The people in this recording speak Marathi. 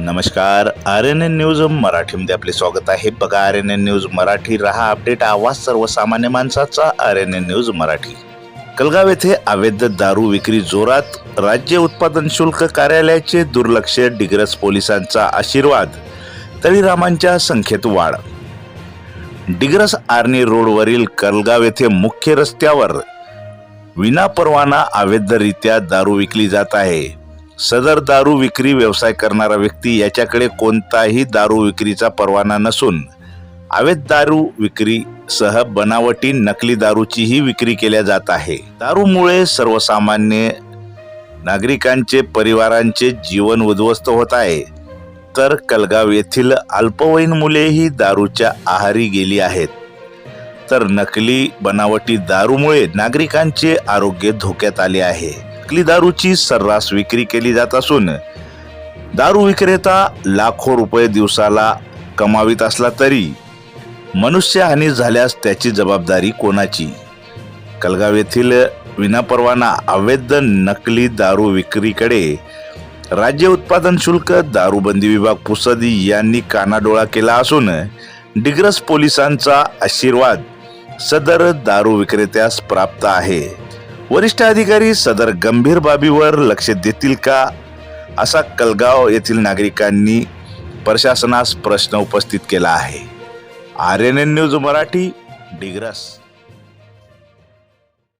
नमस्कार. आर एन एन न्यूज मराठीमध्ये आपले स्वागत आहे. बघा R N N news Marathi. रहा अपडेट. आवाज सर्वसामान्य माणसाचा. R N N news Marathi. Kalgaon येथे अवैध दारू विक्री जोरात. राज्य उत्पादन शुल्क कार्यालयाचे दुर्लक्ष. डिग्रस पोलिसांचा आशीर्वाद. तळीरामांच्या संख्येत वाढ. डिग्रस आर्नी रोडवरील कलगाव येथे मुख्य रस्त्यावर. विनापरवाना अवैधरित्या दारू विकली जात आहे. सदर दारू विक्री व्यवसाय करणारा व्यक्ती याच्याकडे कोणताही दारू विक्रीचा परवाना नसून अवैध दारू विक्री सह बनावटी नकली दारूचीही विक्री केल्या जात आहे. दारूमुळे सर्वसामान्य नागरिकांचे परिवारांचे जीवन उद्ध्वस्त होत आहे. तर कलगाव येथील अल्पवयीन मुलेही दारूच्या आहारी गेली आहेत. तर नकली बनावटी दारूमुळे नागरिकांचे आरोग्य धोक्यात आले आहे. नकली दारूची सर्रास विक्री केली जात असून दारू विक्रेता लाखो रुपये दिवसाला कमावित असला तरी मनुष्यहानी झाल्यास त्याची जबाबदारी कोणाची? कलगाव येथील विनापरवाना अवैध नकली दारू विक्रीकडे राज्य उत्पादन शुल्क दारूबंदी विभाग पुसदी यांनी कानाडोळा केला असून डिग्रस पोलिसांचा आशीर्वाद सदर दारू विक्रेत्यास प्राप्त आहे. वरिष्ठ अधिकारी सदर गंभीर बाबीवर लक्ष देतील का? असा कलगाव येथील नागरिकांनी प्रशासनास प्रश्न उपस्थित केला आहे. R N N news Marathi Digras.